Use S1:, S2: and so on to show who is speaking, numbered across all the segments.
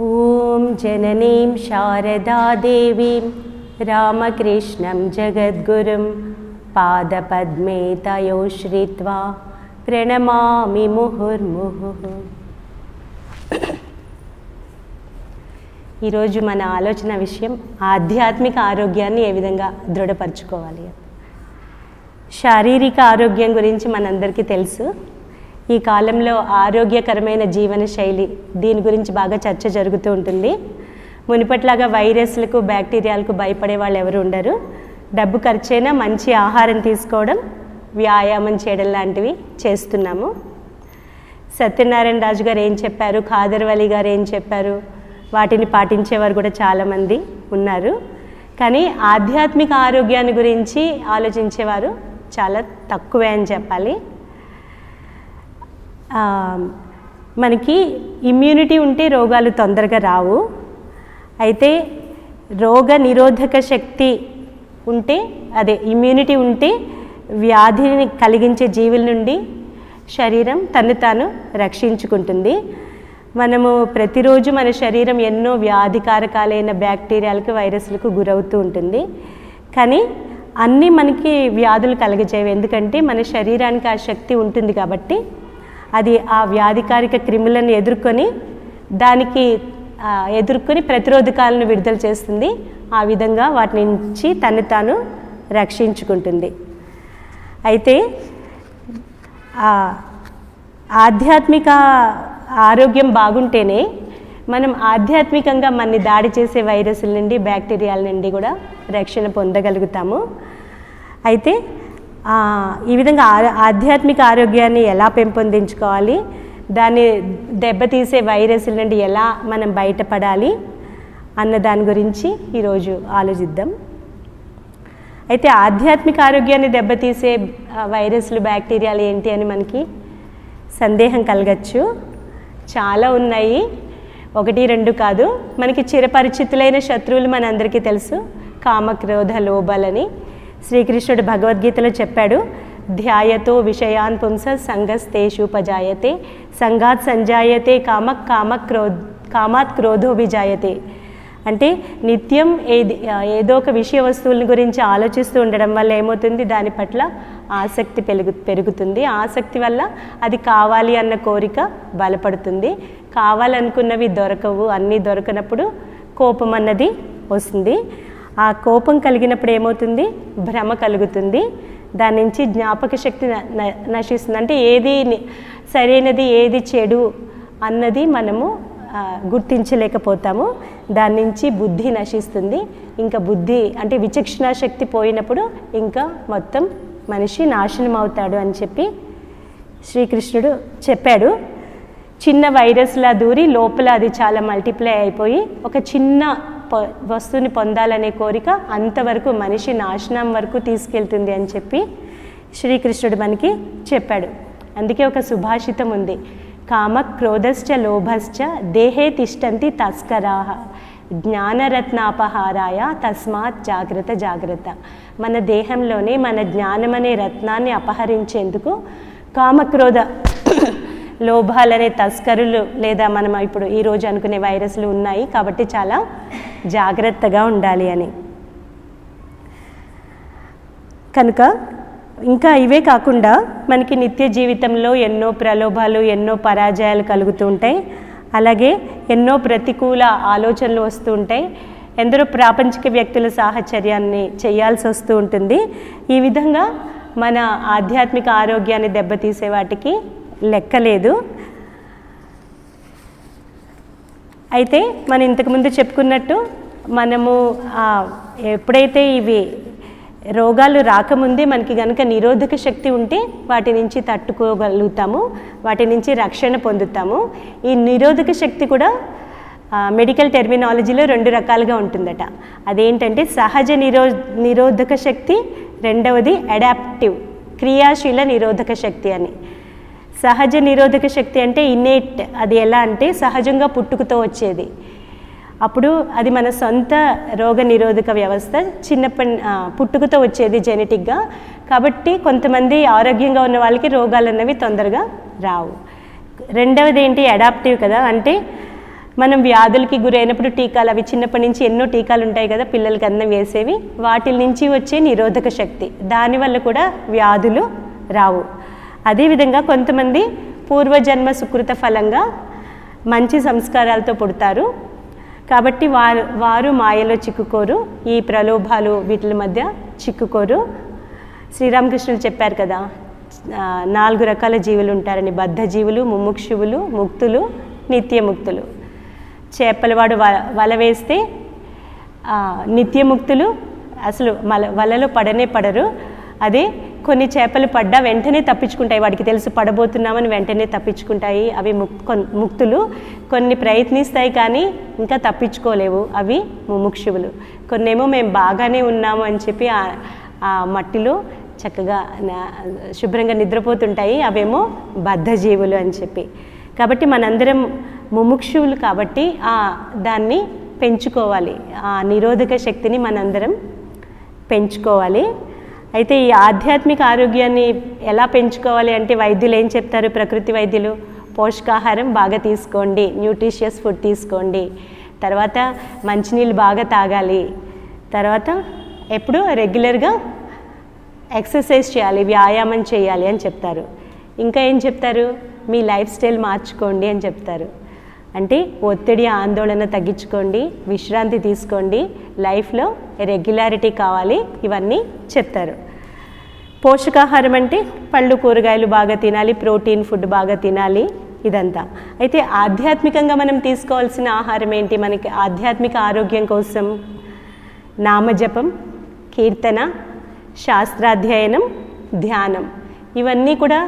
S1: ॐ जननीं शारदादेवीं रामकृष्णं जगद्गुरुं पादपद्मे तयो श्रित्वा प्रणमामि मुहुर्मुहुः ఈరోజు మన ఆలోచన విషయం ఆధ్యాత్మిక ఆరోగ్యాన్ని ఏ విధంగా దృఢపరచుకోవాలి శారీరక ఆరోగ్యం గురించి మనందరికీ తెలుసు ఈ కాలంలో ఆరోగ్యకరమైన జీవన శైలి దీని గురించి బాగా చర్చ జరుగుతూ ఉంటుంది. మునిపట్లాగా వైరస్లకు బ్యాక్టీరియాలకు భయపడే వాళ్ళు ఎవరు ఉండరు. డబ్బు ఖర్చైనా మంచి ఆహారం తీసుకోవడం వ్యాయామం చేయడం లాంటివి చేస్తున్నాము. సత్యనారాయణ రాజు గారు ఏం చెప్పారు? ఖాదర్ గారు ఏం చెప్పారు? వాటిని పాటించేవారు కూడా చాలామంది ఉన్నారు. కానీ ఆధ్యాత్మిక ఆరోగ్యాన్ని గురించి ఆలోచించేవారు చాలా తక్కువే అని చెప్పాలి. మనకి ఇమ్యూనిటీ ఉంటే రోగాలు తొందరగా రావు. అయితే రోగ నిరోధక శక్తి ఉంటే అదే ఇమ్యూనిటీ ఉంటే వ్యాధిని కలిగించే జీవుల నుండి శరీరం తను తాను రక్షించుకుంటుంది. మనము ప్రతిరోజు మన శరీరం ఎన్నో వ్యాధికారకాలైన బ్యాక్టీరియాలకు వైరస్లకు గురవుతూ ఉంటుంది. కానీ అన్నీ మనకి వ్యాధులు కలగజేవి ఎందుకంటే మన శరీరానికి ఆ శక్తి ఉంటుంది కాబట్టి అది ఆ వ్యాధికారిక క్రిములను ఎదుర్కొని దానికి ఎదుర్కొని ప్రతిరోధకాలను విడుదల చేస్తుంది. ఆ విధంగా వాటి నుంచి తను తాను రక్షించుకుంటుంది. అయితే ఆధ్యాత్మిక ఆరోగ్యం బాగుంటేనే మనం ఆధ్యాత్మికంగా మనని దాడి చేసే వైరస్ల నుండి బ్యాక్టీరియాల నుండి కూడా రక్షణ పొందగలుగుతాము. అయితే ఈ విధంగా ఆధ్యాత్మిక ఆరోగ్యాన్ని ఎలా పెంపొందించుకోవాలి దాన్ని దెబ్బతీసే వైరస్ల నుండి ఎలా మనం బయటపడాలి అన్న దాని గురించి ఈరోజు ఆలోచిద్దాం. అయితే ఆధ్యాత్మిక ఆరోగ్యాన్ని దెబ్బతీసే వైరస్లు బ్యాక్టీరియాలు ఏంటి అని మనకి సందేహం కలగచ్చు. చాలా ఉన్నాయి. ఒకటి రెండు కాదు. మనకి చిరపరిచితులైన శత్రువులు మనందరికీ తెలుసు. కామక్రోధ లోబాలని శ్రీకృష్ణుడు భగవద్గీతలో చెప్పాడు ధ్యాయతో విషయాన్ పుంస సంగస్తేషుపజాయతే సంగాత్ సంజాయతే కామక్ కామక్ క్రోధ్ కామాత్ క్రోధో విజాయతే. అంటే నిత్యం ఏది ఏదో ఒక విషయ వస్తువుల గురించి ఆలోచిస్తూ ఉండడం వల్ల ఏమవుతుంది? దాని పట్ల ఆసక్తి పెరుగు పెరుగుతుంది. ఆసక్తి వల్ల అది కావాలి అన్న కోరిక బలపడుతుంది. కావాలనుకున్నవి దొరకవు. అన్నీ దొరకనప్పుడు కోపం అన్నది వస్తుంది. ఆ కోపం కలిగినప్పుడు ఏమవుతుంది? భ్రమ కలుగుతుంది. దాని నుంచి జ్ఞాపక శక్తి నశిస్తుంది. అంటే ఏది సరైనది ఏది చెడు అన్నది మనము గుర్తించలేకపోతాము. దాని నుంచి బుద్ధి నశిస్తుంది. ఇంకా బుద్ధి అంటే విచక్షణ శక్తి పోయినప్పుడు ఇంకా మొత్తం మనిషి నాశనం అవుతాడు అని చెప్పి శ్రీకృష్ణుడు చెప్పాడు. చిన్న వైరస్లా దూరి లోపల అది చాలా మల్టిప్లై అయిపోయి ఒక చిన్న వస్తువుని పొందాలనే కోరిక అంతవరకు మనిషి నాశనం వరకు తీసుకెళ్తుంది అని చెప్పి శ్రీకృష్ణుడు మనకి చెప్పాడు. అందుకే ఒక సుభాషితం ఉంది. కామ క్రోధశ్చ లోభశ్చ దేహే తిష్టంతి తస్కరాహ జ్ఞానరత్నాపహారాయ తస్మాత్ జాగ్రత్త జాగ్రత్త. మన దేహంలోనే మన జ్ఞానం అనే రత్నాన్ని అపహరించేందుకు కామక్రోధ లోభాలనే తస్కరులు లేదా మనం ఇప్పుడు ఈరోజు అనుకునే వైరస్లు ఉన్నాయి కాబట్టి చాలా జాగ్రత్తగా ఉండాలి అని. కనుక ఇంకా ఇవే కాకుండా మనకి నిత్య జీవితంలో ఎన్నో ప్రలోభాలు ఎన్నో పరాజయాలు కలుగుతూ ఉంటాయి. అలాగే ఎన్నో ప్రతికూల ఆలోచనలు వస్తూ ఉంటాయి. ఎందరో ప్రాపంచిక వ్యక్తుల సాహచర్యాన్ని చేయాల్సి వస్తూ ఉంటుంది. ఈ విధంగా మన ఆధ్యాత్మిక ఆరోగ్యాన్ని దెబ్బతీసే వాటికి లెక్కలేదు. అయితే మనం ఇంతకుముందు చెప్పుకున్నట్టు మనము ఎప్పుడైతే ఇవి రోగాలు రాకముందే మనకి కనుక నిరోధక శక్తి ఉంటే వాటి నుంచి తట్టుకోగలుగుతాము వాటి నుంచి రక్షణ పొందుతాము. ఈ నిరోధక శక్తి కూడా మెడికల్ టెర్మినాలజీలో రెండు రకాలుగా ఉంటుందట. అదేంటంటే సహజ నిరో నిరోధక శక్తి రెండవది అడాప్టివ్ క్రియాశీల నిరోధక శక్తి అని. సహజ నిరోధక శక్తి అంటే ఇన్నేట్ అది ఎలా అంటే సహజంగా పుట్టుకతో వచ్చేది. అప్పుడు అది మన సొంత రోగ నిరోధక వ్యవస్థ చిన్నప్పటి పుట్టుకతో వచ్చేది జెనెటిక్గా కాబట్టి కొంతమంది ఆరోగ్యంగా ఉన్న వాళ్ళకి రోగాలు అన్నవి తొందరగా రావు. రెండవది ఏంటి? అడాప్టివ్ కదా. అంటే మనం వ్యాధులకి గురైనప్పుడు టీకాలు అవి చిన్నప్పటి నుంచి ఎన్నో టీకాలు ఉంటాయి కదా పిల్లలకి అన్నం వేసేవి. వాటి నుంచి వచ్చే నిరోధక శక్తి. దానివల్ల కూడా వ్యాధులు రావు. అదేవిధంగా కొంతమంది పూర్వజన్మ సుకృత ఫలంగా మంచి సంస్కారాలతో పుడతారు. కాబట్టి వారు వారు మాయలో చిక్కుకోరు ఈ ప్రలోభాలు వీటి మధ్య చిక్కుకోరు. శ్రీరామకృష్ణులు చెప్పారు కదా నాలుగు రకాల జీవులు ఉంటారని బద్ధ జీవులు ముముక్షువులు ముక్తులు నిత్యముక్తులు. చేపలవాడు వల వేస్తే నిత్యముక్తులు అసలు మల వలలో పడనే పడరు. అదే కొన్ని చేపలు పడ్డా వెంటనే తప్పించుకుంటాయి. వాడికి తెలుసు పడబోతున్నామని వెంటనే తప్పించుకుంటాయి. అవి ముక్ ముక్తులు. కొన్ని ప్రయత్నిస్తాయి కానీ ఇంకా తప్పించుకోలేవు. అవి ముముక్షువులు. కొన్నేమో మేము బాగానే ఉన్నాము అని చెప్పి ఆ- మట్టిలో చక్కగా శుభ్రంగా నిద్రపోతుంటాయి. అవేమో బద్ధజీవులు అని చెప్పి. కాబట్టి మనందరం ముముక్షువులు కాబట్టి ఆ దాన్ని పెంచుకోవాలి. ఆ నిరోధక శక్తిని మనందరం పెంచుకోవాలి. అయితే ఈ ఆధ్యాత్మిక ఆరోగ్యాన్ని ఎలా పెంచుకోవాలి అంటే వైద్యులు ఏం చెప్తారు? ప్రకృతి వైద్యులు పోషకాహారం బాగా తీసుకోండి న్యూట్రిషియస్ ఫుడ్ తీసుకోండి. తర్వాత మంచినీళ్ళు బాగా తాగాలి. తర్వాత ఎప్పుడు రెగ్యులర్గా ఎక్సర్సైజ్ చేయాలి వ్యాయామం చేయాలి అని చెప్తారు. ఇంకా ఏం చెప్తారు? మీ లైఫ్ స్టైల్ మార్చుకోండి అని చెప్తారు. అంటే ఒత్తిడి ఆందోళన తగ్గించుకోండి విశ్రాంతి తీసుకోండి లైఫ్లో రెగ్యులారిటీ కావాలి ఇవన్నీ చెప్తారు. పోషకాహారం అంటే పళ్ళు కూరగాయలు బాగా తినాలి ప్రోటీన్ ఫుడ్ బాగా తినాలి ఇదంతా. అయితే ఆధ్యాత్మికంగా మనం తీసుకోవాల్సిన ఆహారం ఏంటి? మనకి ఆధ్యాత్మిక ఆరోగ్యం కోసం నామజపం కీర్తన శాస్త్రాధ్యయనం ధ్యానం. ఇవన్నీ కూడా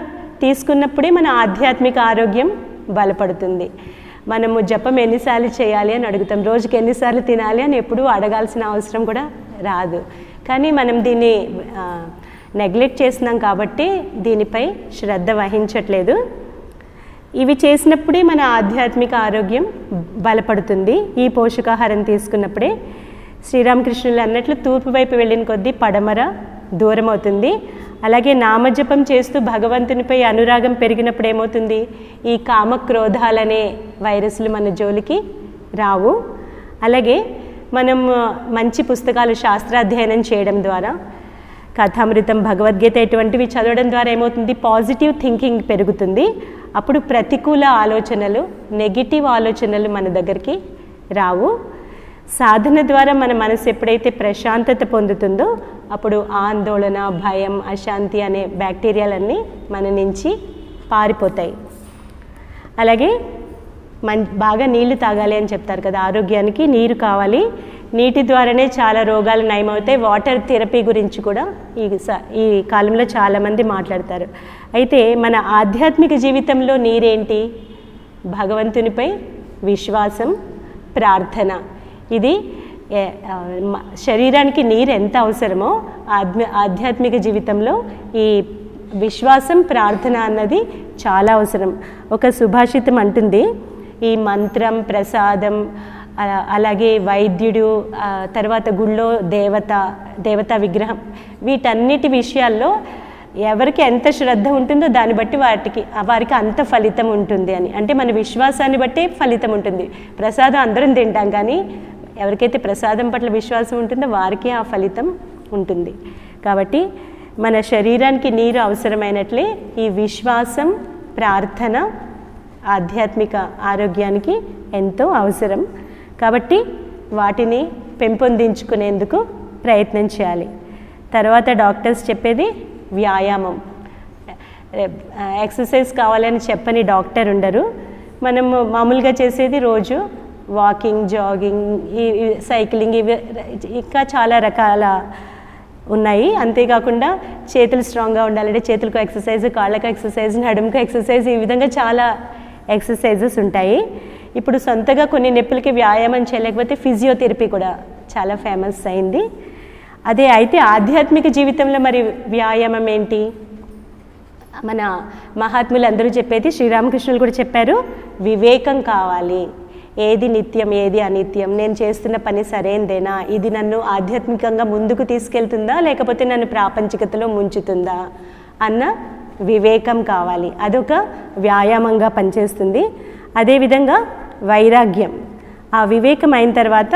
S1: తీసుకున్నప్పుడే మన ఆధ్యాత్మిక ఆరోగ్యం బలపడుతుంది. మనము జపం ఎన్నిసార్లు చేయాలి అని అడుగుతాం. రోజుకి ఎన్నిసార్లు తినాలి అని ఎప్పుడూ అడగాల్సిన అవసరం కూడా రాదు. కానీ మనం దీన్ని నెగ్లెక్ట్ చేసినాం కాబట్టి దీనిపై శ్రద్ధ వహించట్లేదు. ఇవి చేసినప్పుడే మన ఆధ్యాత్మిక ఆరోగ్యం బలపడుతుంది. ఈ పోషకాహారం తీసుకున్నప్పుడే శ్రీరామకృష్ణులు అన్నట్లు తూర్పు వైపు వెళ్ళిన కొద్దీ పడమర దూరమవుతుంది. అలాగే నామజపం చేస్తూ భగవంతునిపై అనురాగం పెరిగినప్పుడు ఏమవుతుంది? ఈ కామక్రోధాలనే వైరస్లు మన జోలికి రావు. అలాగే మనం మంచి పుస్తకాలు శాస్త్రాధ్యయనం చేయడం ద్వారా కథామృతం భగవద్గీత ఇటువంటివి చదవడం ద్వారా ఏమవుతుంది? పాజిటివ్ థింకింగ్ పెరుగుతుంది. అప్పుడు ప్రతికూల ఆలోచనలు నెగిటివ్ ఆలోచనలు మన దగ్గరికి రావు. సాధన ద్వారా మన మనసు ఎప్పుడైతే ప్రశాంతత పొందుతుందో అప్పుడు ఆందోళన భయం అశాంతి అనే బ్యాక్టీరియాలన్నీ మన నుంచి పారిపోతాయి. అలాగే మం బాగా నీళ్ళు తాగాలి అని చెప్తారు కదా ఆరోగ్యానికి నీరు కావాలి. నీటి ద్వారానే చాలా రోగాలు నయమవుతాయి. వాటర్ థెరపీ గురించి కూడా ఈ స- ఈ కాలంలో చాలామంది మాట్లాడతారు. అయితే మన ఆధ్యాత్మిక జీవితంలో నీరేంటి? భగవంతునిపై విశ్వాసం ప్రార్థన. ఇది శరీరానికి నీరు ఎంత అవసరమో ఆధ్య ఆధ్యాత్మిక జీవితంలో ఈ విశ్వాసం ప్రార్థన అన్నది చాలా అవసరం. ఒక సుభాషితం అంటుంది ఈ మంత్రం ప్రసాదం అలాగే వైద్యుడు తర్వాత గుళ్ళో దేవత దేవతా విగ్రహం వీటన్నిటి విషయాల్లో ఎవరికి ఎంత శ్రద్ధ ఉంటుందో దాన్ని బట్టి వాటికి వారికి అంత ఫలితం ఉంటుంది అని. అంటే మన విశ్వాసాన్ని బట్టే ఫలితం ఉంటుంది. ప్రసాదం అందరం తింటాం కానీ ఎవరికైతే ప్రసాదం పట్ల విశ్వాసం ఉంటుందో వారికి ఆ ఫలితం ఉంటుంది. కాబట్టి మన శరీరానికి నీరు అవసరమైనట్లే ఈ విశ్వాసం ప్రార్థన ఆధ్యాత్మిక ఆరోగ్యానికి ఎంతో అవసరం. కాబట్టి వాటిని పెంపొందించుకునేందుకు ప్రయత్నం చేయాలి. తర్వాత డాక్టర్స్ చెప్పేది వ్యాయామం. ఎక్సర్సైజ్ కావాలని చెప్పని డాక్టర్ ఉండరు. మనం మామూలుగా చేసేది రోజు వాకింగ్ జాగింగ్ ఈ సైక్లింగ్ ఇవి ఇంకా చాలా రకాల ఉన్నాయి. అంతేకాకుండా చేతులు స్ట్రాంగ్గా ఉండాలంటే చేతులకు ఎక్సర్సైజ్ కాళ్ళకు ఎక్సర్సైజ్ నడుముకు ఎక్సర్సైజ్ ఈ విధంగా చాలా ఎక్సర్సైజెస్ ఉంటాయి. ఇప్పుడు సొంతగా కొన్ని నొప్పులకి వ్యాయామం చేయలేకపోతే ఫిజియోథెరపీ కూడా చాలా ఫేమస్ అయింది. అదే అయితే ఆధ్యాత్మిక జీవితంలో మరి వ్యాయామం ఏంటి? మన మహాత్ములు అందరూ చెప్పేది శ్రీరామకృష్ణులు కూడా చెప్పారు వివేకం కావాలి. ఏది నిత్యం ఏది అనిత్యం? నేను చేస్తున్న పని సరైనదేనా ఇది నన్ను ఆధ్యాత్మికంగా ముందుకు తీసుకెళ్తుందా? లేకపోతే నన్ను ప్రాపంచికతలో ముంచుతుందా? అన్న వివేకం కావాలి. అదొక వ్యాయామంగా పనిచేస్తుంది. అదేవిధంగా వైరాగ్యం. ఆ వివేకం అయిన తర్వాత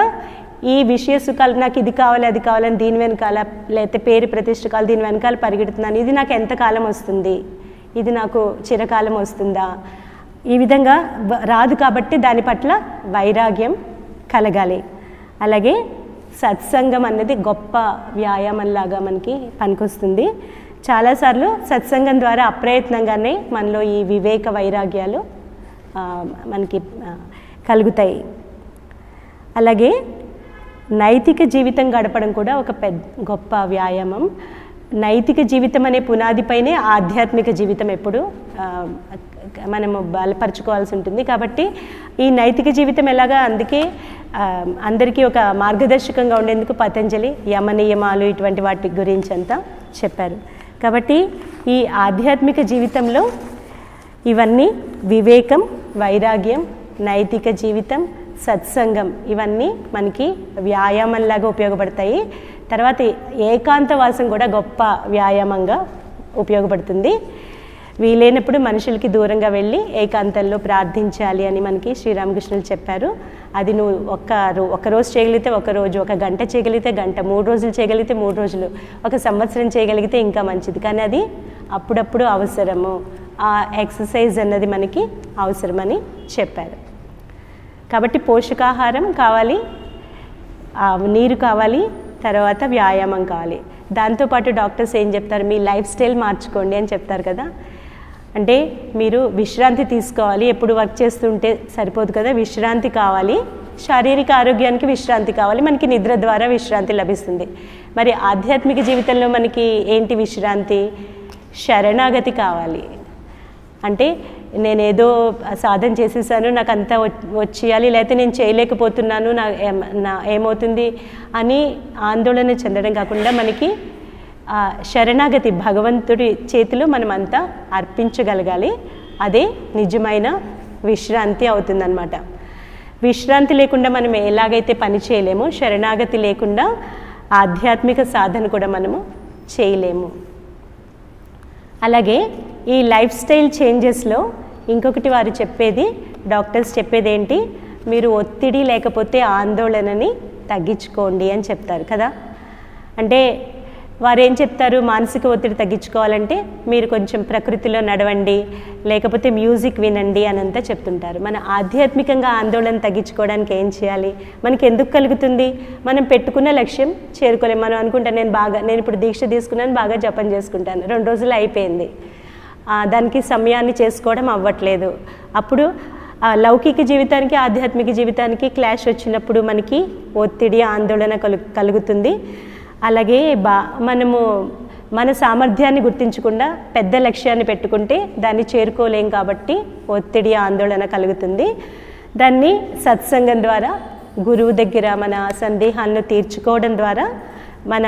S1: ఈ విషయ సుఖాలు నాకు ఇది కావాలి అది కావాలని దీని వెనకాల లేకపోతే పేరు ప్రతిష్టకాలు దీని వెనకాల పరిగెడుతున్నాను. ఇది నాకు ఎంత కాలం వస్తుంది? ఇది నాకు చిరకాలం వస్తుందా? ఈ విధంగా రాదు కాబట్టి దాని పట్ల వైరాగ్యం కలగాలి. అలాగే సత్సంగం అనేది గొప్ప వ్యాయామంలాగా మనకి పనికొస్తుంది. చాలాసార్లు సత్సంగం ద్వారా అప్రయత్నంగానే మనలో ఈ వివేక వైరాగ్యాలు మనకి కలుగుతాయి. అలాగే నైతిక జీవితం గడపడం కూడా ఒక పెద్ద గొప్ప వ్యాయామం. నైతిక జీవితం అనే పునాదిపైనే ఆధ్యాత్మిక జీవితం ఎప్పుడు మనం మనము బలపరచుకోవాల్సి ఉంటుంది. కాబట్టి ఈ నైతిక జీవితం ఎలాగా అందుకే అందరికీ ఒక మార్గదర్శకంగా ఉండేందుకు పతంజలి యమ నియమాలు ఇటువంటి వాటి గురించి అంతా చెప్పారు. కాబట్టి ఈ ఆధ్యాత్మిక జీవితంలో ఇవన్నీ వివేకం వైరాగ్యం నైతిక జీవితం సత్సంగం ఇవన్నీ మనకి వ్యాయామంలాగా ఉపయోగపడతాయి. తర్వాత ఏకాంతవాసం కూడా గొప్ప వ్యాయామంగా ఉపయోగపడుతుంది. వీలైనప్పుడు మనుషులకి దూరంగా వెళ్ళి ఏకాంతంలో ప్రార్థించాలి అని మనకి శ్రీరామకృష్ణులు చెప్పారు. అది నువ్వు ఒక్క రో- ఒక రోజు చేయగలిగితే ఒక రోజు ఒక గంట చేయగలిగితే గంట మూడు రోజులు చేయగలిగితే మూడు రోజులు ఒక సంవత్సరం చేయగలిగితే ఇంకా మంచిది. కానీ అది అప్పుడప్పుడు అవసరము. ఆ ఎక్సర్సైజ్ అన్నది మనకి అవసరమని చెప్పారు. కాబట్టి పోషకాహారం కావాలి ఆ, నీరు కావాలి తర్వాత వ్యాయామం కావాలి. దాంతోపాటు డాక్టర్స్ ఏం చెప్తారు? మీ లైఫ్ స్టైల్ మార్చుకోండి అని చెప్తారు కదా. అంటే మీరు విశ్రాంతి తీసుకోవాలి. ఎప్పుడు వర్క్ చేస్తుంటే సరిపోదు కదా. విశ్రాంతి కావాలి. శారీరక ఆరోగ్యానికి విశ్రాంతి కావాలి. మనకి నిద్ర ద్వారా విశ్రాంతి లభిస్తుంది. మరి ఆధ్యాత్మిక జీవితంలో మనకి ఏంటి విశ్రాంతి? శరణాగతి కావాలి. అంటే నేనేదో సాధన చేసేసాను నాకు అంతా వచ్చేయాలి లేకపోతే నేను చేయలేకపోతున్నాను నా నా ఏమవుతుంది అని ఆందోళన చెందడం కాకుండా మనకి ఆ శరణాగతి భగవంతుడి చేతిలో మనం అంతా అర్పించగలగాలి. అదే నిజమైన విశ్రాంతి అవుతుందన్నమాట. విశ్రాంతి లేకుండా మనం ఎలాగైతే పని చేయలేమో శరణాగతి లేకుండా ఆధ్యాత్మిక సాధన కూడా మనము చేయలేము. అలాగే ఈ లైఫ్ స్టైల్ చేంజెస్లో ఇంకొకటి వారు చెప్పేది డాక్టర్స్ చెప్పేది ఏంటి? మీరు ఒత్తిడి లేకపోతే ఆందోళనని తగ్గించుకోండి అని చెప్తారు కదా. అంటే వారు ఏం చెప్తారు? మానసిక ఒత్తిడి తగ్గించుకోవాలంటే మీరు కొంచెం ప్రకృతిలో నడవండి లేకపోతే మ్యూజిక్ వినండి అని అంతా చెప్తుంటారు. మన ఆధ్యాత్మికంగా ఆందోళన తగ్గించుకోవడానికి ఏం చేయాలి? మనకి ఎందుకు కలుగుతుంది? మనం పెట్టుకున్న లక్ష్యం చేరుకోలేము. మనం అనుకుంటాం నేను బాగా నేను ఇప్పుడు దీక్ష తీసుకున్నాను బాగా జపం చేసుకుంటాను. రెండు రోజులు అయిపోయింది. దానికి సమయాన్ని చేసుకోవడం అవ్వట్లేదు. అప్పుడు ఆ లౌకిక జీవితానికి ఆధ్యాత్మిక జీవితానికి క్లాష్ వచ్చినప్పుడు మనకి ఒత్తిడి ఆందోళన కలు కలుగుతుంది. అలాగే బా మనము మన సామర్థ్యాన్ని గుర్తించకుండా పెద్ద లక్ష్యాన్ని పెట్టుకుంటే దాన్ని చేరుకోలేం కాబట్టి ఒత్తిడి ఆందోళన కలుగుతుంది. దాన్ని సత్సంగం ద్వారా గురువు దగ్గర మన సందేహాలను తీర్చుకోవడం ద్వారా మన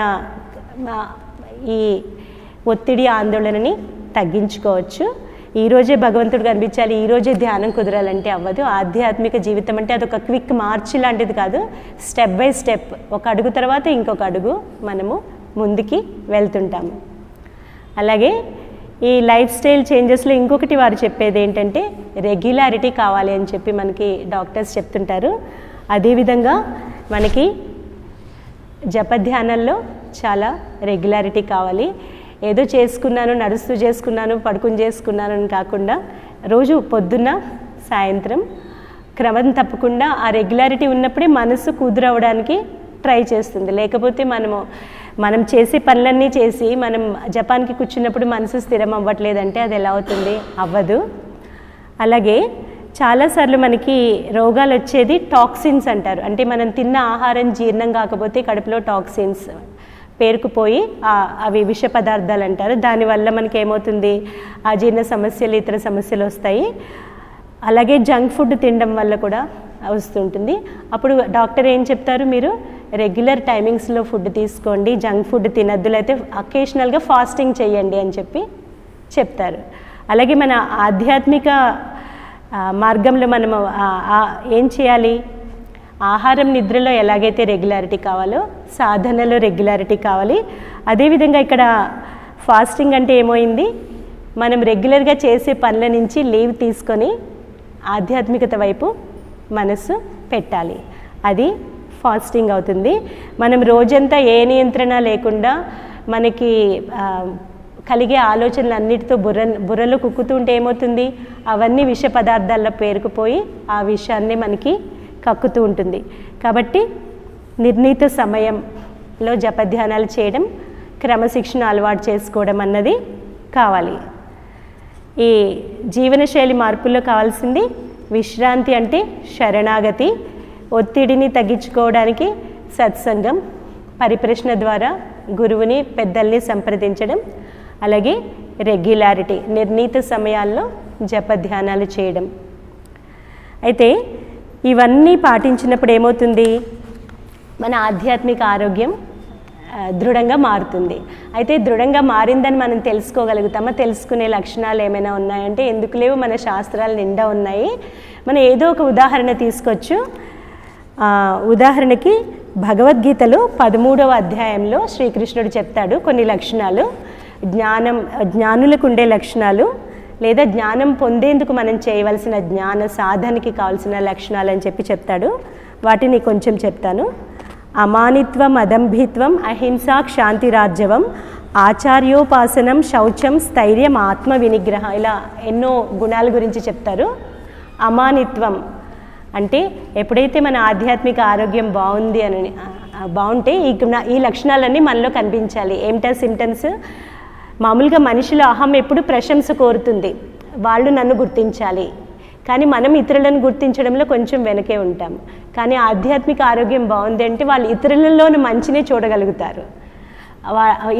S1: ఈ ఒత్తిడి ఆందోళనని తగ్గించుకోవచ్చు. ఈరోజే భగవంతుడు కనిపించాలి ఈరోజే ధ్యానం కుదరాలంటే అవ్వదు. ఆధ్యాత్మిక జీవితం అంటే అదొక క్విక్ మార్చ్ లాంటిది కాదు. స్టెప్ బై స్టెప్ ఒక అడుగు తర్వాత ఇంకొక అడుగు మనము ముందుకి వెళ్తుంటాము. అలాగే ఈ లైఫ్ స్టైల్ చేంజెస్లో ఇంకొకటి వారు చెప్పేది ఏంటంటే రెగ్యులారిటీ కావాలి అని చెప్పి మనకి డాక్టర్స్ చెప్తుంటారు. అదేవిధంగా మనకి జపధ్యానంలో చాలా రెగ్యులారిటీ కావాలి. ఏదో చేసుకున్నాను నడుస్తూ చేసుకున్నాను పడుకుని చేసుకున్నాను అని కాకుండా రోజు పొద్దున్న సాయంత్రం క్రమం తప్పకుండా ఆ రెగ్యులారిటీ ఉన్నప్పుడే మనసు కుదురవడానికి ట్రై చేస్తుంది. లేకపోతే మనము మనం చేసే పనులన్నీ చేసి మనం జపాన్కి కూర్చున్నప్పుడు మనసు స్థిరం అవ్వట్లేదంటే అది ఎలా అవుతుంది? అవ్వదు. అలాగే చాలాసార్లు మనకి రోగాలు వచ్చేది టాక్సిన్స్ అంటారు. అంటే మనం తిన్న ఆహారం జీర్ణం కాకపోతే కడుపులో టాక్సిన్స్ పేరుకుపోయి అవి విష పదార్థాలు అంటారు. దానివల్ల మనకి ఏమవుతుంది అజీర్ణ సమస్యలు ఇతర సమస్యలు వస్తాయి. అలాగే జంక్ ఫుడ్ తినడం వల్ల కూడా వస్తుంటుంది. అప్పుడు డాక్టర్ ఏం చెప్తారు మీరు? రెగ్యులర్ టైమింగ్స్లో ఫుడ్ తీసుకోండి. జంక్ ఫుడ్ తినద్దు. లేకపోతే అకేషనల్గా ఫాస్టింగ్ చేయండి అని చెప్పి చెప్తారు. అలాగే మన ఆధ్యాత్మిక మార్గంలో మనము ఏం చేయాలి? ఆహారం నిద్రలో ఎలాగైతే రెగ్యులారిటీ కావాలో సాధనలో రెగ్యులారిటీ కావాలి. అదేవిధంగా ఇక్కడ ఫాస్టింగ్ అంటే ఏమైంది? మనం రెగ్యులర్గా చేసే పనుల నుంచి లీవ్ తీసుకొని ఆధ్యాత్మికత వైపు మనసు పెట్టాలి. అది ఫాస్టింగ్ అవుతుంది. మనం రోజంతా ఏ నియంత్రణ లేకుండా మనకి కలిగే ఆలోచనలు అన్నిటితో బుర్ర బుర్రలో కుక్కుతుంటే ఏమవుతుంది? అవన్నీ విష పదార్థాల్లో పేరుకుపోయి ఆ విషయాన్ని మనకి కక్కుతూ ఉంటుంది. కాబట్టి నిర్ణీత సమయంలో జపధ్యానాలు చేయడం క్రమశిక్షణ అలవాటు చేసుకోవడం అన్నది కావాలి. ఈ జీవనశైలి మార్పుల్లో కావాల్సింది విశ్రాంతి అంటే శరణాగతి ఒత్తిడిని తగ్గించుకోవడానికి సత్సంగం పరిప్రశ్న ద్వారా గురువుని పెద్దల్ని సంప్రదించడం అలాగే రెగ్యులారిటీ నిర్ణీత సమయాల్లో జపధ్యానాలు చేయడం. అయితే ఇవన్నీ పాటించినప్పుడు ఏమవుతుంది? మన ఆధ్యాత్మిక ఆరోగ్యం దృఢంగా మారుతుంది. అయితే దృఢంగా మారిందని మనం తెలుసుకోగలుగుతామా? తెలుసుకునే లక్షణాలు ఏమైనా ఉన్నాయంటే ఎందుకు లేవు? మన శాస్త్రాలు నిండా ఉన్నాయి. మనం ఏదో ఒక ఉదాహరణ తీసుకోవచ్చు. ఉదాహరణకి భగవద్గీతలో పదమూడవ అధ్యాయంలో శ్రీకృష్ణుడు చెప్తాడు కొన్ని లక్షణాలు. జ్ఞానం జ్ఞానులకు ఉండే లక్షణాలు. లేదా జ్ఞానం పొందేందుకు మనం చేయవలసిన జ్ఞాన సాధనకి కావాల్సిన లక్షణాలు అని చెప్పి చెప్తాడు. వాటిని కొంచెం చెప్తాను. అమానిత్వం అదంభిత్వం అహింసా క్షాంతిరాజ్యవం ఆచార్యోపాసనం శౌచం స్థైర్యం ఆత్మ వినిగ్రహ ఇలా ఎన్నో గుణాల గురించి చెప్తారు. అమానిత్వం అంటే ఎప్పుడైతే మన ఆధ్యాత్మిక ఆరోగ్యం బాగుంది అని బాగుంటే ఈ ఈ లక్షణాలన్నీ మనలో కనిపించాలి. ఏమిటా సిమ్టమ్స్ మామూలుగా మనిషిలో అహం ఎప్పుడు ప్రశంస కోరుతుంది. వాళ్ళు నన్ను గుర్తించాలి. కానీ మనం ఇతరులను గుర్తించడంలో కొంచెం వెనకే ఉంటాం. కానీ ఆధ్యాత్మిక ఆరోగ్యం బాగుంది అంటే వాళ్ళు ఇతరులలోని మంచినే చూడగలుగుతారు.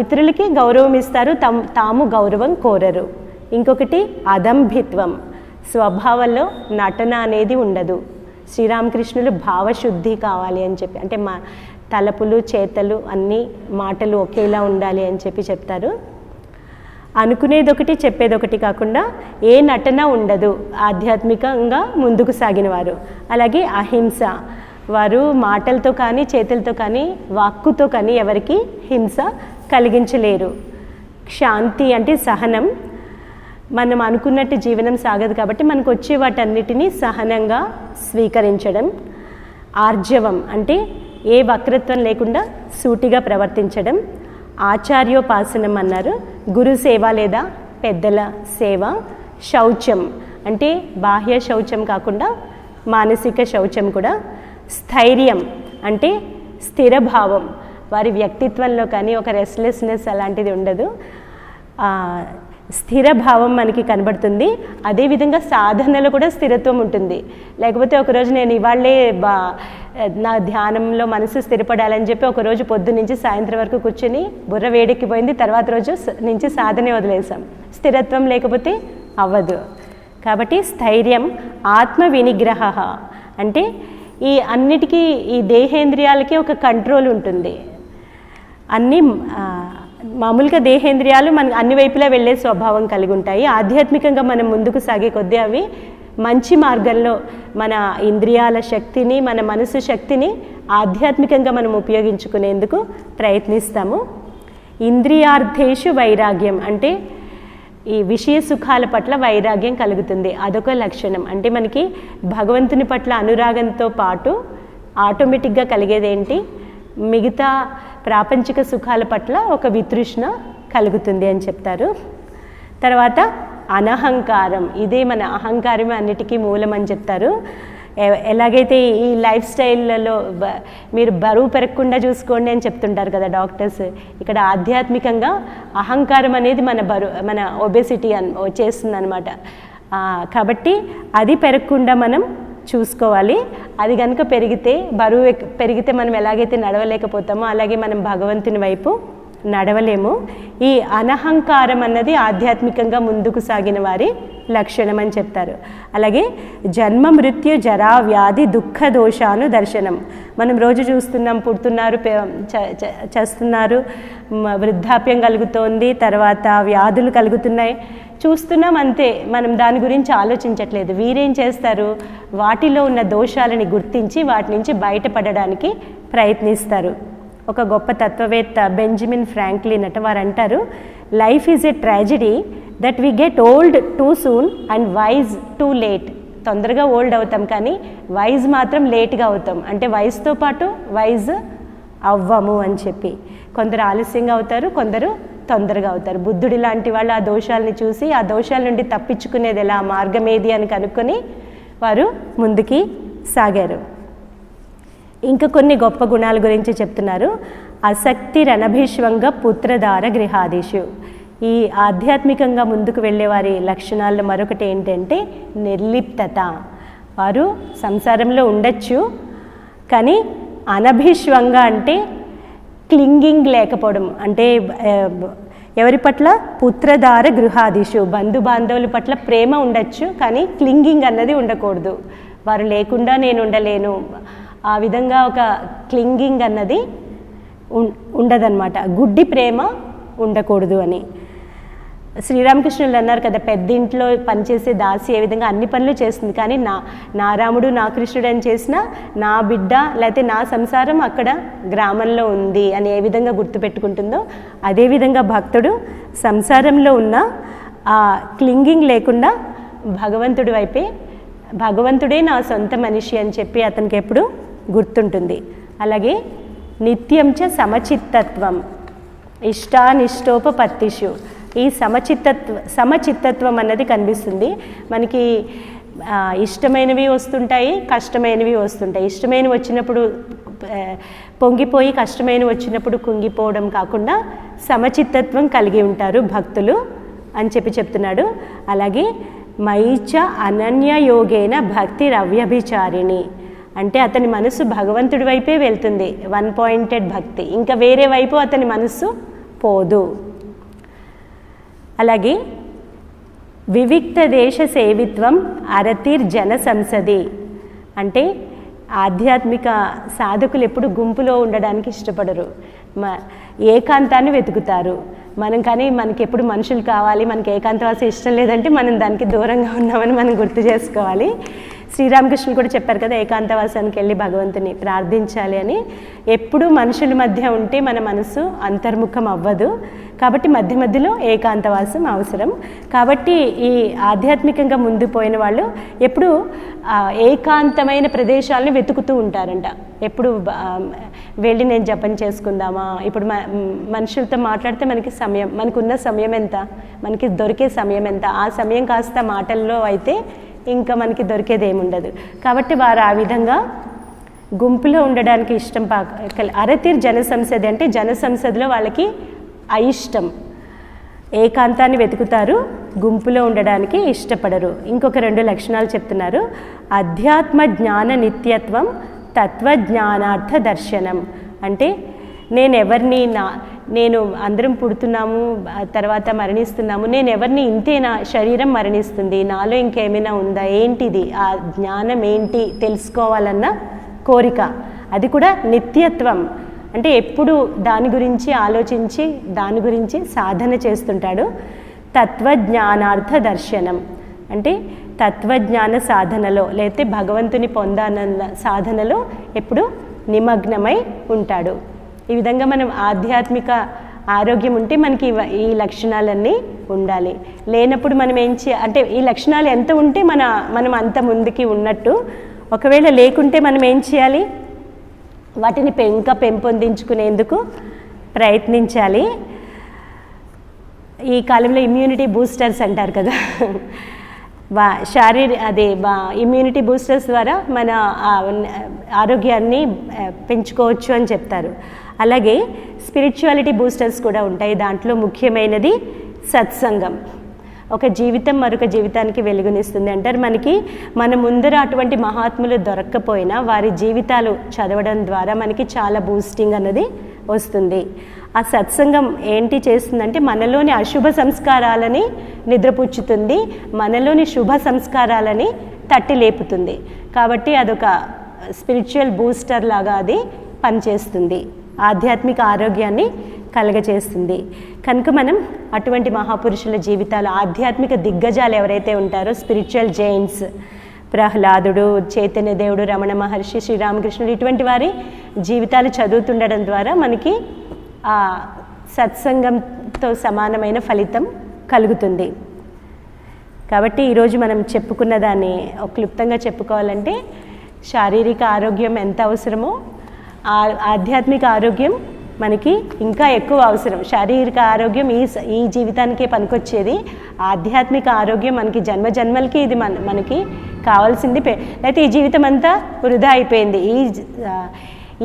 S1: ఇతరులకి గౌరవం ఇస్తారు తమ్ తాము గౌరవం కోరరు. ఇంకొకటి అదంభిత్వం. స్వభావంలో నటన అనేది ఉండదు. శ్రీరామకృష్ణులు భావశుద్ధి కావాలి అని చెప్పి అంటే మా తలపులు చేతలు అన్నీ మాటలు ఒకేలా ఉండాలి అని చెప్పి చెప్తారు. అనుకునేది ఒకటి చెప్పేది ఒకటి కాకుండా ఏ నటన ఉండదు. ఆధ్యాత్మికంగా ముందుకు సాగిన వారు అలాగే అహింస. వారు మాటలతో కానీ చేతులతో కానీ వాక్కుతో కానీ ఎవరికి హింస కలిగించలేరు. శాంతి అంటే సహనం. మనం అనుకున్నట్టు జీవనం సాగదు కాబట్టి మనకు వచ్చే వాటన్నిటినీ సహనంగా స్వీకరించడం. ఆర్జవం అంటే ఏ వక్రత్వం లేకుండా సూటిగా ప్రవర్తించడం. ఆచార్యోపాసనం అన్నారు. గురు సేవ లేదా పెద్దల సేవ శౌచం అంటే బాహ్య శౌచం కాకుండా మానసిక శౌచం కూడా. స్థైర్యం అంటే స్థిరభావం. వారి వ్యక్తిత్వంలో కానీ ఒక రెస్ట్లెస్నెస్ అలాంటిది ఉండదు. స్థిర భావం మనకి కనబడుతుంది. అదేవిధంగా సాధనలో కూడా స్థిరత్వం ఉంటుంది. లేకపోతే ఒకరోజు నేను ఇవాళ్ళే బా నా ధ్యానంలో మనసు స్థిరపడాలని చెప్పి ఒకరోజు పొద్దు నుంచి సాయంత్రం వరకు కూర్చొని బుర్ర వేడెక్కిపోయింది. తర్వాత రోజు నుంచి సాధనే వదిలేసాం స్థిరత్వం లేకపోతే అవ్వదు. కాబట్టి స్థైర్యం ఆత్మ వినిగ్రహ. అంటే ఈ అన్నిటికీ ఈ దేహేంద్రియాలకి ఒక కంట్రోల్ ఉంటుంది. అన్నీ మామూలుగా దేహేంద్రియాలు మనకు అన్ని వైపులా వెళ్ళే స్వభావం కలిగి ఉంటాయి. ఆధ్యాత్మికంగా మనం ముందుకు సాగే కొద్దీ అవి మంచి మార్గంలో మన ఇంద్రియాల శక్తిని మన మనసు శక్తిని ఆధ్యాత్మికంగా మనం ఉపయోగించుకునేందుకు ప్రయత్నిస్తాము. ఇంద్రియార్థేషు వైరాగ్యం అంటే ఈ విషయ సుఖాల పట్ల వైరాగ్యం కలుగుతుంది. అదొక లక్షణం. అంటే మనకి భగవంతుని పట్ల అనురాగంతో పాటు ఆటోమేటిక్గా కలిగేది ఏంటి మిగతా ప్రాపంచిక సుఖాల పట్ల ఒక వితృష్ణ కలుగుతుంది అని చెప్తారు. తర్వాత అనహంకారం. ఇదే మన అహంకారమే అన్నిటికీ మూలం అని చెప్తారు. ఎలాగైతే ఈ లైఫ్ స్టైల్లలో మీరు బరువు పెరగకుండా చూసుకోండి అని చెప్తుంటారు కదా డాక్టర్స్. ఇక్కడ ఆధ్యాత్మికంగా అహంకారం అనేది మన బరువు మన ఒబెసిటీ అన్ చేస్తుంది అనమాట కాబట్టి అది పెరగకుండా మనం చూసుకోవాలి. అది కనుక పెరిగితే బరువు పెరిగితే మనం ఎలాగైతే నడవలేకపోతామో అలాగే మనం భగవంతుని వైపు నడవలేము. ఈ అనహంకారం అన్నది ఆధ్యాత్మికంగా ముందుకు సాగిన వారి లక్షణం అని చెప్తారు. అలాగే జన్మ మృత్యు జరా వ్యాధి దుఃఖ దోషాను దర్శనం. మనం రోజు చూస్తున్నాం పుడుతున్నారు చేస్తున్నారు వృద్ధాప్యం కలుగుతోంది తర్వాత వ్యాధులు కలుగుతున్నాయి. చూస్తున్నాం అంతే. మనం దాని గురించి ఆలోచించట్లేదు. వీరేం చేస్తారు? వాటిలో ఉన్న దోషాలని గుర్తించి వాటి నుంచి బయటపడడానికి ప్రయత్నిస్తారు. ఒక గొప్ప తత్వవేత్త బెంజమిన్ ఫ్రాంక్లిన్ అట వారు అంటారు life is a tragedy that we get old too soon and wise too late తొందరగా ఓల్డ్ అవుతాం కానీ వైజ్ మాత్రం లేట్గా అవుతాం. అంటే వయసుతో పాటు వైజ్ అవ్వము అని చెప్పి. కొందరు ఆలస్యంగా అవుతారు కొందరు తొందరగా అవుతారు. బుద్ధుడి లాంటి వాళ్ళు ఆ దోషాలని చూసి ఆ దోషాల నుండి తప్పించుకునేది ఎలా? మార్గం ఏది అని కనుక్కొని వారు ముందుకి సాగారు. ఇంకా కొన్ని గొప్ప గుణాల గురించి చెప్తున్నారు. అసక్తి రణభీష్వంగ పుత్రధార గృహాదిషు ఈ ఆధ్యాత్మికంగా ముందుకు వెళ్ళే వారి లక్షణాల్లో మరొకటి ఏంటంటే నిర్లిప్తత. వారు సంసారంలో ఉండొచ్చు కానీ అనభిష్వంగా అంటే క్లింగింగ్ లేకపోవడం. అంటే ఎవరి పట్ల? పుత్రధార గృహాదిషు బంధు బాంధవుల పట్ల ప్రేమ ఉండొచ్చు కానీ క్లింగింగ్ అన్నది ఉండకూడదు. వారు లేకుండా నేను ఉండలేను. ఆ విధంగా ఒక క్లింగింగ్ అన్నది ఉం- ఉండదన్నమాట. గుడ్డి ప్రేమ ఉండకూడదు అని. శ్రీరామకృష్ణులు అన్నారు కదా పెద్దింట్లో పనిచేసే దాసి ఏ విధంగా అన్ని పనులు చేస్తుంది. కానీ నా నా రాముడు నా కృష్ణుడు అని చేసిన నా బిడ్డ లేకపోతే నా సంసారం అక్కడ గ్రామంలో ఉంది అని ఏ విధంగా గుర్తుపెట్టుకుంటుందో అదేవిధంగా భక్తుడు సంసారంలో ఉన్న ఆ క్లింగింగ్ లేకుండా భగవంతుడి వైపే భగవంతుడే నా సొంత మనిషి అని చెప్పి అతనికి ఎప్పుడు గుర్తుంటుంది. అలాగే నిత్యం చ సమచిత్తత్వం ఇష్టానిష్టోపపత్తిషు. ఈ సమచిత్తత్వ సమచిత్తత్వం అన్నది కనిపిస్తుంది. మనకి ఇష్టమైనవి వస్తుంటాయి కష్టమైనవి వస్తుంటాయి. ఇష్టమైనవి వచ్చినప్పుడు పొంగిపోయి కష్టమైనవి వచ్చినప్పుడు కుంగిపోవడం కాకుండా సమచిత్తత్వం కలిగి ఉంటారు భక్తులు అని చెప్పి చెప్తున్నాడు. అలాగే మైచ అనన్య యోగేన భక్తి రవ్యభిచారిణి. అంటే అతని మనసు భగవంతుడి వైపే వెళ్తుంది. వన్ పాయింటెడ్ భక్తి. ఇంకా వేరే వైపు అతని మనస్సు పోదు. అలాగే వివిక్త దేశ సేవిత్వం అరతీర్ జన సంసది. అంటే ఆధ్యాత్మిక సాధకులు ఎప్పుడు గుంపులో ఉండడానికి ఇష్టపడరు. మ ఏకాంతాన్ని వెతుకుతారు. మనం కానీ మనకి ఎప్పుడు మనుషులు కావాలి మనకి ఏకాంతవాసం ఇష్టం లేదంటే మనం దానికి దూరంగా ఉన్నామని మనం గుర్తు చేసుకోవాలి. శ్రీరామకృష్ణులు కూడా చెప్పారు కదా ఏకాంతవాసానికి వెళ్ళి భగవంతుని ప్రార్థించాలి అని. ఎప్పుడు మనుషుల మధ్య ఉంటే మన మనసు అంతర్ముఖం అవ్వదు. కాబట్టి మధ్య మధ్యలో ఏకాంతవాసం అవసరం. కాబట్టి ఈ ఆధ్యాత్మికంగా ముందు పోయిన వాళ్ళు ఎప్పుడు ఏకాంతమైన ప్రదేశాలను వెతుకుతూ ఉంటారంట. ఎప్పుడు వెళ్ళి నేను జపం చేసుకుందామా? ఇప్పుడు మ- మనుషులతో మాట్లాడితే మనకి సమయం మనకున్న సమయం ఎంత? మనకి దొరికే సమయం ఎంత? ఆ సమయం కాస్త మాటల్లో అయితే ఇంకా మనకి దొరికేది ఏముండదు. కాబట్టి వారు ఆ విధంగా గుంపులో ఉండడానికి ఇష్టం పా అరతీర్ జన సంసది అంటే జన సంసదిలో వాళ్ళకి అయిష్టం. ఏకాంతాన్ని వెతుకుతారు గుంపులో ఉండడానికి ఇష్టపడరు. ఇంకొక రెండు లక్షణాలు చెప్తున్నారు. అధ్యాత్మ జ్ఞాన నిత్యత్వం తత్వజ్ఞానార్థ దర్శనం. అంటే నేను ఎవరిని నా నేను అందరం పుడుతున్నాము తర్వాత మరణిస్తున్నాము నేను ఎవరిని ఇంతే నా శరీరం మరణిస్తుంది నాలో ఇంకేమైనా ఉందా? ఏంటిది? ఆ జ్ఞానం ఏంటి? తెలుసుకోవాలన్న కోరిక. అది కూడా నిత్యత్వం. అంటే ఎప్పుడు దాని గురించి ఆలోచించి దాని గురించి సాధన చేస్తుంటాడు. తత్వజ్ఞానార్థ దర్శనం. అంటే తత్వజ్ఞాన సాధనలో లేకపోతే భగవంతుని పొందానన్న సాధనలో ఎప్పుడు నిమగ్నమై ఉంటాడు. ఈ విధంగా మనం ఆధ్యాత్మిక ఆరోగ్యం ఉంటే మనకి ఈ లక్షణాలన్నీ ఉండాలి. లేనప్పుడు మనం ఏం చే అంటే ఈ లక్షణాలు ఎంత ఉంటే మన మనం అంత ముందుకి ఉన్నట్టు ఒకవేళ లేకుంటే మనం ఏం చేయాలి? వాటిని పె- ఇంకా పెంపొందించుకునేందుకు ప్రయత్నించాలి. ఈ కాలంలో ఇమ్యూనిటీ బూస్టర్స్ అంటారు కదా. వా శారీర అదే వా ఇమ్యూనిటీ బూస్టర్స్ ద్వారా మన ఆరోగ్యాన్ని పెంచుకోవచ్చు అని చెప్తారు. అలాగే స్పిరిచువాలిటీ బూస్టర్స్ కూడా ఉంటాయి. దాంట్లో ముఖ్యమైనది సత్సంగం. ఒక జీవితం మరొక జీవితానికి వెలుగునిస్తుంది. అంటారు మనకి మన ముందర అటువంటి మహాత్ములు దొరక్కపోయినా వారి జీవితాలు చదవడం ద్వారా మనకి చాలా బూస్టింగ్ అన్నది వస్తుంది. ఆ సత్సంగం ఏంటి చేస్తుందంటే మనలోని అశుభ సంస్కారాలని నిద్రపుచ్చుతుంది. మనలోని శుభ సంస్కారాలని తట్టి లేపుతుంది. కాబట్టి అదొక స్పిరిచువల్ బూస్టర్ లాగా అది పనిచేస్తుంది. ఆధ్యాత్మిక ఆరోగ్యాన్ని కలగచేస్తుంది కనుక మనం అటువంటి మహాపురుషుల జీవితాలు ఆధ్యాత్మిక దిగ్గజాలు ఎవరైతే ఉంటారో స్పిరిచువల్ జైన్స్ ప్రహ్లాదుడు చైతన్య దేవుడు రమణ మహర్షి శ్రీరామకృష్ణుడు ఇటువంటి వారి జీవితాలు చదువుతుండడం ద్వారా మనకి ఆ సత్సంగంతో సమానమైన ఫలితం కలుగుతుంది. కాబట్టి ఈరోజు మనం చెప్పుకున్న దాన్ని క్లుప్తంగా చెప్పుకోవాలంటే శారీరక ఆరోగ్యం ఎంత అవసరమో ఆధ్యాత్మిక ఆరోగ్యం మనకి ఇంకా ఎక్కువ అవసరం. శారీరక ఆరోగ్యం ఈ ఈ జీవితానికే పనికొచ్చేది. ఆధ్యాత్మిక ఆరోగ్యం మనకి జన్మ జన్మలకి ఇది మన మనకి కావాల్సింది అయితే ఈ జీవితం అంతా వృధా అయిపోయింది. ఈ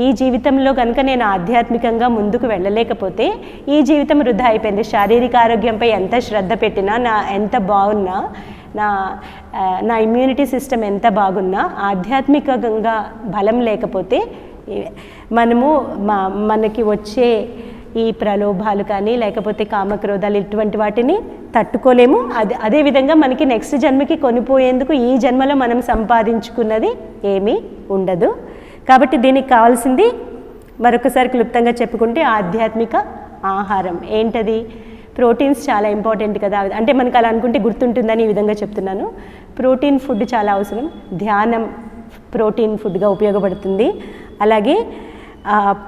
S1: ఈ జీవితంలో కనుక నేను ఆధ్యాత్మికంగా ముందుకు వెళ్ళలేకపోతే ఈ జీవితం వృధా అయిపోయింది. శారీరక ఆరోగ్యంపై ఎంత శ్రద్ధ పెట్టినా నా ఎంత బాగున్నా నా నా ఇమ్యూనిటీ సిస్టమ్ ఎంత బాగున్నా ఆధ్యాత్మికంగా బలం లేకపోతే మనము మా మనకి వచ్చే ఈ ప్రలోభాలు కానీ లేకపోతే కామక్రోధాలు ఇటువంటి వాటిని తట్టుకోలేము. అదే అదేవిధంగా మనకి నెక్స్ట్ జన్మకి కొనిపోయేందుకు ఈ జన్మలో మనం సంపాదించుకున్నది ఏమీ ఉండదు. కాబట్టి దీనికి కావాల్సింది మరొకసారి క్లుప్తంగా చెప్పుకుంటే ఆధ్యాత్మిక ఆహారం. ఏంటది? ప్రోటీన్స్ చాలా ఇంపార్టెంట్ కదా. అంటే మనకు అలా అనుకుంటే గుర్తుంటుందని ఈ విధంగా చెప్తున్నాను. ప్రోటీన్ ఫుడ్ చాలా అవసరం. ధ్యానం ప్రోటీన్ ఫుడ్గా ఉపయోగపడుతుంది. అలాగే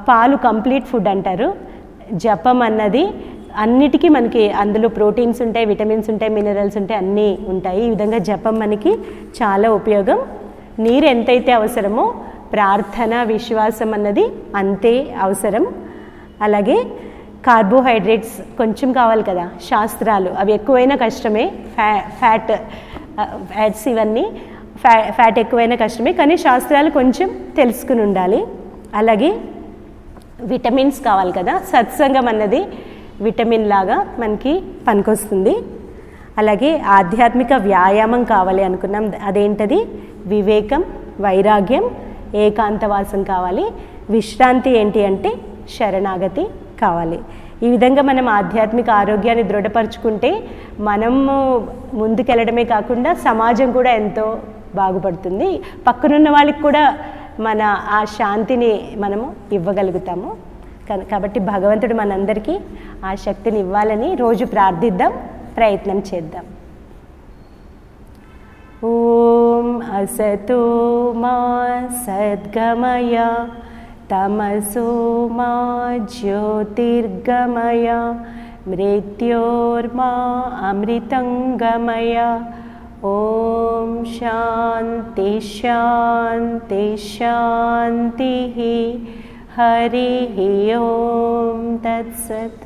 S1: పాలు కంప్లీట్ ఫుడ్ అంటారు. జపం అన్నది అన్నిటికీ మనకి అందులో ప్రోటీన్స్ ఉంటాయి విటమిన్స్ ఉంటాయి మినరల్స్ ఉంటాయి అన్నీ ఉంటాయి. ఈ విధంగా జపం మనకి చాలా ఉపయోగం. నీరు ఎంతైతే అవసరమో ప్రార్థన విశ్వాసం అన్నది అంతే అవసరం. అలాగే కార్బోహైడ్రేట్స్ కొంచెం కావాలి కదా శాస్త్రాలు. అవి ఎక్కువైనా కష్టమే. ఫ్యా ఫ్యాట్ ఫ్యాట్స్ ఇవన్నీ ఫ్యా ఫ్యాట్ ఎక్కువైనా కష్టమే కానీ శాస్త్రాలు కొంచెం తెలుసుకుని ఉండాలి. అలాగే విటమిన్స్ కావాలి కదా సత్సంగం అన్నది విటమిన్ లాగా మనకి పనికొస్తుంది. అలాగే ఆధ్యాత్మిక వ్యాయామం కావాలి అనుకున్నాం అదేంటది? వివేకం వైరాగ్యం ఏకాంతవాసం కావాలి. విశ్రాంతి ఏంటి అంటే శరణాగతి కావాలి. ఈ విధంగా మనం ఆధ్యాత్మిక ఆరోగ్యాన్ని దృఢపరుచుకుంటే మనము ముందుకెళ్ళడమే కాకుండా సమాజం కూడా ఎంతో బాగుపడుతుంది. పక్కనున్న వాళ్ళకి కూడా మన ఆ శాంతిని మనము ఇవ్వగలుగుతాము. కాబట్టి భగవంతుడు మనందరికీ ఆ శక్తిని ఇవ్వాలని రోజు ప్రార్థిద్దాం ప్రయత్నం చేద్దాం. ఓం అసతో మా సద్గమయ తమసో మా జ్యోతిర్గమయ మృత్యోర్మా అమృతంగమయ ఓం శాంతి శాంతి శాంతి హరి ఓం తత్సత్